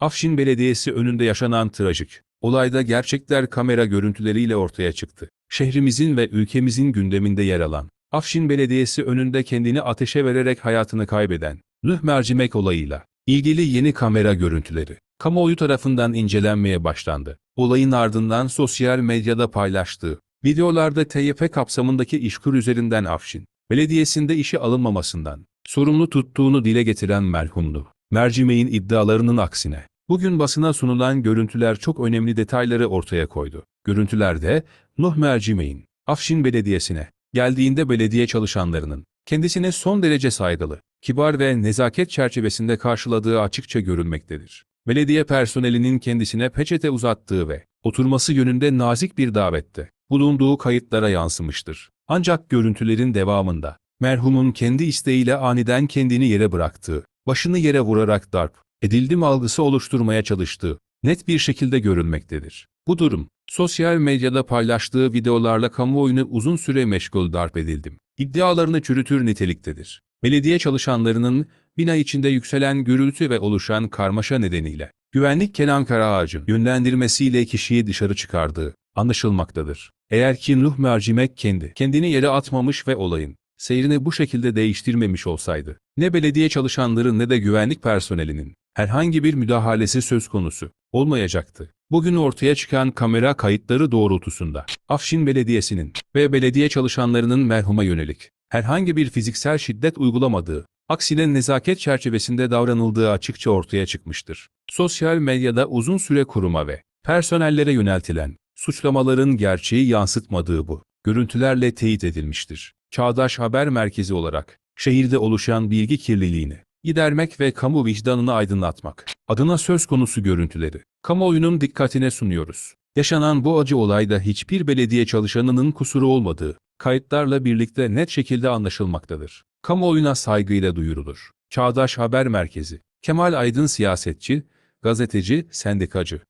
Afşin Belediyesi önünde yaşanan trajik olayda gerçekler kamera görüntüleriyle ortaya çıktı. Şehrimizin ve ülkemizin gündeminde yer alan Afşin Belediyesi önünde kendini ateşe vererek hayatını kaybeden Nuh mercimek olayıyla ilgili yeni kamera görüntüleri kamuoyu tarafından incelenmeye başlandı. Olayın ardından sosyal medyada paylaştığı videolarda TYP kapsamındaki işkur üzerinden Afşin Belediyesi'nde işe alınmamasından sorumlu tuttuğunu dile getiren merhumlu. Mercimeğin iddialarının aksine, bugün basına sunulan görüntüler çok önemli detayları ortaya koydu. Görüntülerde, Nuh Mercimeğin, Afşin Belediyesi'ne, geldiğinde belediye çalışanlarının, kendisine son derece saygılı, kibar ve nezaket çerçevesinde karşıladığı açıkça görülmektedir. Belediye personelinin kendisine peçete uzattığı ve oturması yönünde nazik bir davette bulunduğu kayıtlara yansımıştır. Ancak görüntülerin devamında, merhumun kendi isteğiyle aniden kendini yere bıraktığı, başını yere vurarak darp, edildim algısı oluşturmaya çalıştığı, net bir şekilde görülmektedir. Bu durum, sosyal medyada paylaştığı videolarla kamuoyunu uzun süre meşgul darp edildim. İddialarını çürütür niteliktedir. Belediye çalışanlarının bina içinde yükselen gürültü ve oluşan karmaşa nedeniyle güvenlik Kenan Karaağaç'ın yönlendirmesiyle kişiyi dışarı çıkardığı anlaşılmaktadır. Eğer ki Nuh Mercimek kendi kendini yere atmamış ve olayın seyrini bu şekilde değiştirmemiş olsaydı, ne belediye çalışanları ne de güvenlik personelinin herhangi bir müdahalesi söz konusu olmayacaktı. Bugün ortaya çıkan kamera kayıtları doğrultusunda Afşin Belediyesi'nin ve belediye çalışanlarının merhuma yönelik herhangi bir fiziksel şiddet uygulamadığı, aksine nezaket çerçevesinde davranıldığı açıkça ortaya çıkmıştır. Sosyal medyada uzun süre kuruma ve personellere yöneltilen suçlamaların gerçeği yansıtmadığı bu görüntülerle teyit edilmiştir. Çağdaş Haber Merkezi olarak şehirde oluşan bilgi kirliliğini gidermek ve kamu vicdanını aydınlatmak adına söz konusu görüntüleri kamuoyunun dikkatine sunuyoruz. Yaşanan bu acı olayda hiçbir belediye çalışanının kusuru olmadığı kayıtlarla birlikte net şekilde anlaşılmaktadır. Kamuoyuna saygıyla duyurulur. Çağdaş Haber Merkezi Kemal Aydın siyasetçi, gazeteci, sendikacı.